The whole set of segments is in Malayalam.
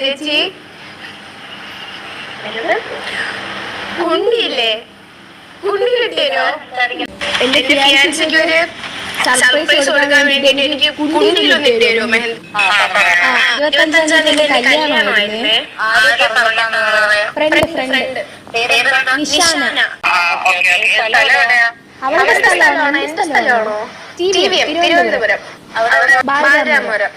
ചേച്ചി. കുണ്ടിയില്ലേ? കുണ്ടി കിട്ടിയോ എന്റെ ഫിയാൻസിക്ക് ഒരു സർപ്രൈസ് കൊടുക്കാൻ വേണ്ടിട്ട് എനിക്ക് കുണ്ടിലൊന്ന് ഇട്ടുതരുമോ മെഹന്തി ഇരുപത്തഞ്ചാം തീയതി കല്യാണമായിരുന്നേ ഫ്രണ്ട് ഫ്രണ്ട് നിഷാന. അവളുടെ സ്ഥലമാണോ എന്റെ സ്ഥലമാണോ? T V M Thiruvananthapuram. Balaramapuram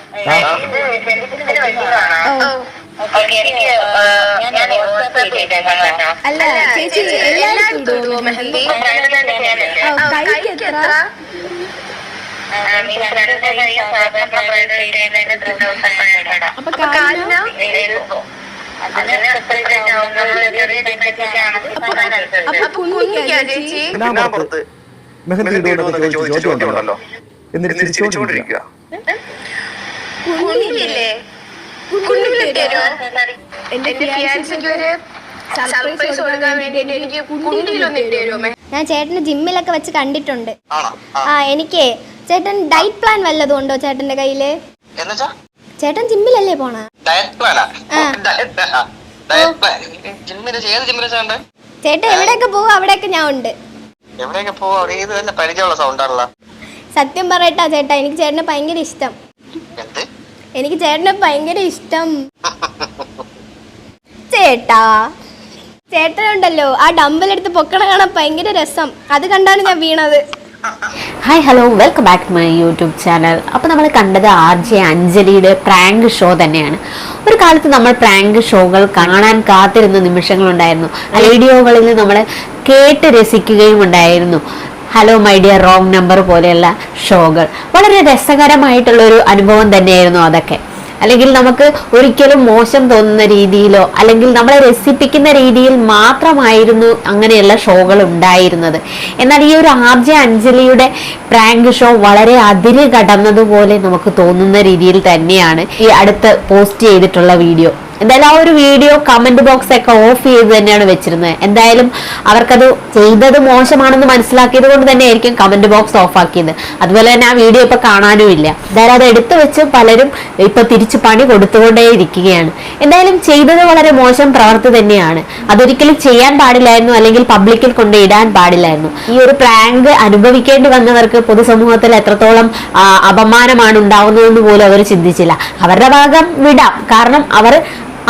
അല്ല ചേച്ചി എല്ലാവർക്കും ഇടുവോ മെഹന്തി ഓ കൈക്ക് എത്ര അപ്പൊ കാലിനോ മെഹന്തി ചോദിച്ച ചോദ്യം ഉണ്ടല്ലോ എന്നിട്ട് ചിരിച്ചുകൊണ്ടിരിക്കുക എന്റെ ഫിയാൻസിക്ക് ഒരു സർപ്രൈസ് കൊടുക്കാൻ വേണ്ടിട്ട് എനിക്ക് ഇട്ടുതരുമോ ഞാൻ ചേട്ടന് ജിമ്മിലൊക്കെ വെച്ച് കണ്ടിട്ടുണ്ട്. ആ. എനിക്ക് ചേട്ടൻ ഡയറ്റ് പ്ലാൻ വല്ലതും ഉണ്ടോ ചേട്ടന്റെ കയ്യിൽ? ചേട്ടൻ ജിമ്മിലല്ലേ പോണ? ചേട്ടൻ എവിടെയൊക്കെ പോവും അവിടെയൊക്കെ ഞാൻ ഉണ്ട്. സത്യം പറയട്ടാ ചേട്ടാ എനിക്ക് ചേട്ടനെ ഭയങ്കര ഇഷ്ടം. എനിക്ക് ചേട്ടനെ ഭയങ്കര ഇഷ്ടം. ചേട്ടാ. ചേട്ടനുണ്ടല്ലോ. ആ ഡമ്പൽ എടുത്ത് പൊക്കണ കാണാൻ ഭയങ്കര രസം. അത് കണ്ടാണ് ഞാൻ വീണത്. Hi hello welcome back to my YouTube channel അപ്പോൾ നമ്മൾ കണ്ടത് ആർ ജെ അഞ്ജലിയുടെ പ്രാങ്ക് ഷോ തന്നെയാണ്. ഒരു കാലത്ത് നമ്മൾ പ്രാങ്ക് ഷോകൾ കാണാൻ കാത്തിരുന്ന നിമിഷങ്ങളുണ്ടായിരുന്നു. റേഡിയോകളിൽ നമ്മൾ കേട്ട് രസിക്കുകയും ഉണ്ടായിരുന്നു. Hello my dear wrong number പോലെയുള്ള ഷോകൾ വളരെ രസകരമായിട്ടുള്ള ഒരു അനുഭവം തന്നെയായിരുന്നു അതൊക്കെ. അല്ലെങ്കിൽ നമുക്ക് ഒരിക്കലും മോശം തോന്നുന്ന രീതിയിലോ അല്ലെങ്കിൽ നമ്മളെ രസിപ്പിക്കുന്ന രീതിയിൽ മാത്രമായിരുന്നു അങ്ങനെയുള്ള ഷോകൾ ഉണ്ടായിരുന്നത്. എന്നാൽ ഈ ഒരു ആർ ജെ അഞ്ജലിയുടെ പ്രാങ്ക് ഷോ വളരെ അതിര് കടന്നതുപോലെ നമുക്ക് തോന്നുന്ന രീതിയിൽ തന്നെയാണ് ഈ അടുത്ത് പോസ്റ്റ് ചെയ്തിട്ടുള്ള വീഡിയോ. എന്തായാലും ആ ഒരു വീഡിയോ കമന്റ് ബോക്സ് ഒക്കെ ഓഫ് ചെയ്ത് തന്നെയാണ് വെച്ചിരുന്നത്. എന്തായാലും അവർക്കത് ചെയ്തത് മോശമാണെന്ന് മനസ്സിലാക്കിയത് കൊണ്ട് തന്നെ ആയിരിക്കും കമന്റ് ബോക്സ് ഓഫ് ആക്കിയത്. അതുപോലെ തന്നെ ആ വീഡിയോ ഇപ്പൊ കാണാനും ഇല്ല. എന്തായാലും അത് എടുത്തു വെച്ച് പലരും ഇപ്പൊ തിരിച്ചു പണി കൊടുത്തുകൊണ്ടേ ഇരിക്കുകയാണ് എന്തായാലും ചെയ്തത് വളരെ മോശം പ്രവർത്തി തന്നെയാണ്. അതൊരിക്കലും ചെയ്യാൻ പാടില്ലായിരുന്നു അല്ലെങ്കിൽ പബ്ലിക്കിൽ കൊണ്ട് ഇടാൻ പാടില്ലായിരുന്നു. ഈ ഒരു പ്രാങ്ക് അനുഭവിക്കേണ്ടി വന്നവർക്ക് പൊതുസമൂഹത്തിൽ എത്രത്തോളം അപമാനമാണ് ഉണ്ടാവുന്നതെന്ന് പോലും അവർ ചിന്തിച്ചില്ല. അവരുടെ ഭാഗം വിടാം. കാരണം അവർ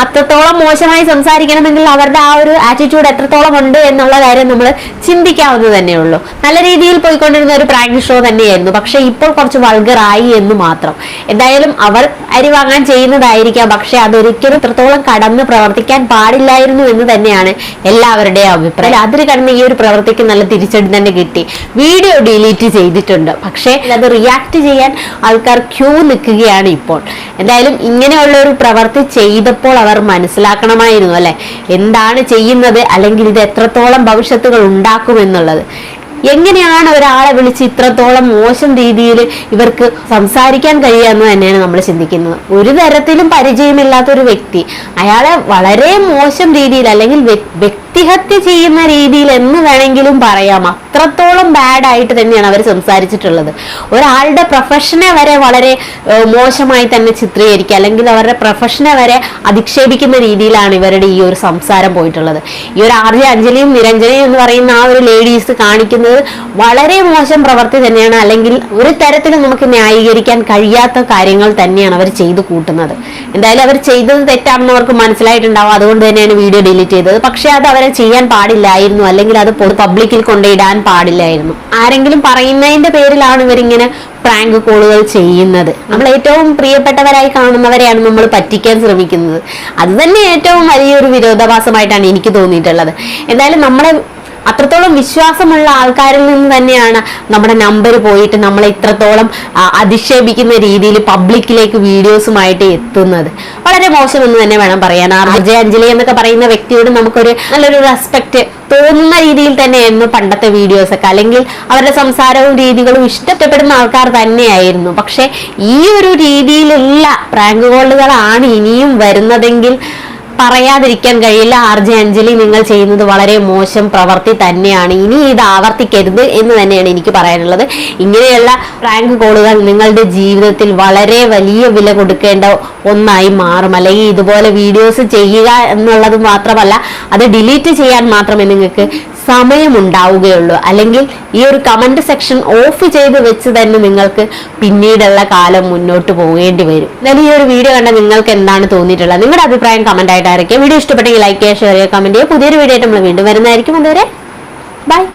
അത്രത്തോളം മോശമായി സംസാരിക്കണമെങ്കിൽ അവരുടെ ആ ഒരു ആറ്റിറ്റ്യൂഡ് എത്രത്തോളം ഉണ്ട് എന്നുള്ള കാര്യം നമ്മൾ ചിന്തിക്കാവുന്നത് തന്നെയുള്ളൂ. നല്ല രീതിയിൽ പോയിക്കൊണ്ടിരുന്ന ഒരു പ്രാങ്ക് ഷോ തന്നെയായിരുന്നു. പക്ഷെ ഇപ്പോൾ കുറച്ച് വൾഗറായി എന്ന് മാത്രം. എന്തായാലും അവർ അരി വാങ്ങാൻ ചെയ്യുന്നതായിരിക്കാം. പക്ഷെ അതൊരിക്കലും ഇത്രത്തോളം കടന്ന് പ്രവർത്തിക്കാൻ പാടില്ലായിരുന്നു എന്ന് തന്നെയാണ് എല്ലാവരുടെയും അഭിപ്രായം. അതിന് കടന്ന് ഈ ഒരു പ്രവൃത്തിക്ക് നല്ല തിരിച്ചടി തന്നെ കിട്ടി. വീഡിയോ ഡിലീറ്റ് ചെയ്തിട്ടുണ്ട്. പക്ഷേ അത് റിയാക്ട് ചെയ്യാൻ ആൾക്കാർ ക്യൂ നിൽക്കുകയാണ് ഇപ്പോൾ. എന്തായാലും ഇങ്ങനെയുള്ള ഒരു പ്രവൃത്തി ചെയ്തപ്പോൾ അവർ മനസ്സിലാക്കണമായിരുന്നു അല്ലെ? എന്താണ് ചെയ്യുന്നത്? അല്ലെങ്കിൽ ഇത് എത്രത്തോളം ഭവിഷ്യത്തുകൾ ഉണ്ടാക്കുമെന്നുള്ളത് എങ്ങനെയാണ് ഒരാളെ വിളിച്ച് ഇത്രത്തോളം മോശം രീതിയിൽ ഇവർക്ക് സംസാരിക്കാൻ കഴിയാന്ന് തന്നെയാണ് നമ്മൾ ചിന്തിക്കുന്നത്. ഒരു തരത്തിലും പരിചയമില്ലാത്ത ഒരു വ്യക്തി അയാളെ വളരെ മോശം രീതിയിൽ അല്ലെങ്കിൽ വ്യക്തിഹത്യ ചെയ്യുന്ന രീതിയിൽ എന്ന് വേണമെങ്കിലും പറയാം. അത്രത്തോളം ബാഡ് ആയിട്ട് തന്നെയാണ് അവർ സംസാരിച്ചിട്ടുള്ളത്. ഒരാളുടെ പ്രൊഫഷനെ വരെ വളരെ മോശമായി തന്നെ ചിത്രീകരിക്കുക. അല്ലെങ്കിൽ അവരുടെ പ്രൊഫഷനെ വരെ അധിക്ഷേപിക്കുന്ന രീതിയിലാണ് ഇവരുടെ ഈ ഒരു സംസാരം പോയിട്ടുള്ളത്. ഈ ഒരു ജെ അഞ്ജലിയും നിരഞ്ജനയും എന്ന് പറയുന്ന ആ ഒരു ലേഡീസ് കാണിക്കുന്നത് വളരെ മോശം പ്രവൃത്തി തന്നെയാണ്. അല്ലെങ്കിൽ ഒരു തരത്തിലും നമുക്ക് ന്യായീകരിക്കാൻ കഴിയാത്ത കാര്യങ്ങൾ തന്നെയാണ് അവർ ചെയ്തു കൂട്ടുന്നത്. എന്തായാലും അവർ ചെയ്തത് തെറ്റാണെന്ന് അവർക്ക് മനസ്സിലായിട്ടുണ്ടാവും. അതുകൊണ്ട് തന്നെയാണ് വീഡിയോ ഡിലീറ്റ് ചെയ്തത്. പക്ഷെ അത് അവരെ ചെയ്യാൻ പാടില്ലായിരുന്നു. അല്ലെങ്കിൽ അത് പൊതു പബ്ലിക്കിൽ കൊണ്ടിടാൻ പാടില്ലായിരുന്നു. ആരെങ്കിലും പറയുന്നതിന്റെ പേരിലാണ് ഇവരിങ്ങനെ പ്രാങ്ക് കോളുകൾ ചെയ്യുന്നത്. നമ്മൾ ഏറ്റവും പ്രിയപ്പെട്ടവരായി കാണുന്നവരെയാണ് നമ്മൾ പറ്റിക്കാൻ ശ്രമിക്കുന്നത്. അത് തന്നെ ഏറ്റവും വലിയൊരു വിരോധാഭാസമായിട്ടാണ് എനിക്ക് തോന്നിയിട്ടുള്ളത്. എന്തായാലും നമ്മളെ അത്രത്തോളം വിശ്വാസമുള്ള ആൾക്കാരിൽ നിന്ന് തന്നെയാണ് നമ്മുടെ നമ്പർ പോയിട്ട് നമ്മളെ ഇത്രത്തോളം അധിക്ഷേപിക്കുന്ന രീതിയിൽ പബ്ലിക്കിലേക്ക് വീഡിയോസുമായിട്ട് എത്തുന്നത്. വളരെ മോശം എന്ന് തന്നെ വേണം പറയാൻ. ആർ ജെ അഞ്ജലി എന്നൊക്കെ പറയുന്ന വ്യക്തിയോട് നമുക്കൊരു നല്ലൊരു റെസ്പെക്ട് തോന്നുന്ന രീതിയിൽ തന്നെയായിരുന്നു പണ്ടത്തെ വീഡിയോസ് ഒക്കെ അല്ലെങ്കിൽ അവരുടെ സംസാരവും രീതികളും ഇഷ്ടപ്പെടുന്ന ആൾക്കാർ തന്നെയായിരുന്നു. പക്ഷെ ഈ ഒരു രീതിയിലുള്ള പ്രാങ്ക് കോളുകളാണ് ഇനിയും വരുന്നതെങ്കിൽ പറയാതിരിക്കാൻ കഴിയില്ല. ആർ ജെ അഞ്ജലി നിങ്ങൾ ചെയ്യുന്നത് വളരെ മോശം പ്രവൃത്തി തന്നെയാണ്. ഇനി ഇത് ആവർത്തിക്കരുത് എന്ന് തന്നെയാണ് എനിക്ക് പറയാനുള്ളത്. ഇങ്ങനെയുള്ള പ്രാങ്ക് കോളുകൾ നിങ്ങളുടെ ജീവിതത്തിൽ വളരെ വലിയ വില കൊടുക്കേണ്ട ഒന്നായി മാറും. അല്ലെങ്കിൽ ഇതുപോലെ വീഡിയോസ് ചെയ്യുക എന്നുള്ളത് മാത്രമല്ല അത് ഡിലീറ്റ് ചെയ്യാൻ മാത്രമേ നിങ്ങൾക്ക് സമയമുണ്ടാവുകയുള്ളൂ. അല്ലെങ്കിൽ ഈ ഒരു കമന്റ് സെക്ഷൻ ഓഫ് ചെയ്ത് വെച്ച് തന്നെ നിങ്ങൾക്ക് പിന്നീടുള്ള കാലം മുന്നോട്ട് പോകേണ്ടി വരും. എന്നാലും ഈ ഒരു വീഡിയോ കണ്ട നിങ്ങൾക്ക് എന്താണ് തോന്നിയിട്ടുള്ളത്? നിങ്ങളുടെ അഭിപ്രായം കമന്റ് ആയിട്ട് അറിയിക്കുക. വീഡിയോ ഇഷ്ടപ്പെട്ടെങ്കിൽ ലൈക്ക് ചെയ്യുക ഷെയർ ചെയ്യുക കമന്റ് ചെയ്യുക. പുതിയൊരു വീഡിയോ ആയിട്ട് നമ്മൾ വീണ്ടും വരുന്നതായിരിക്കും. അതുവരെ ബൈ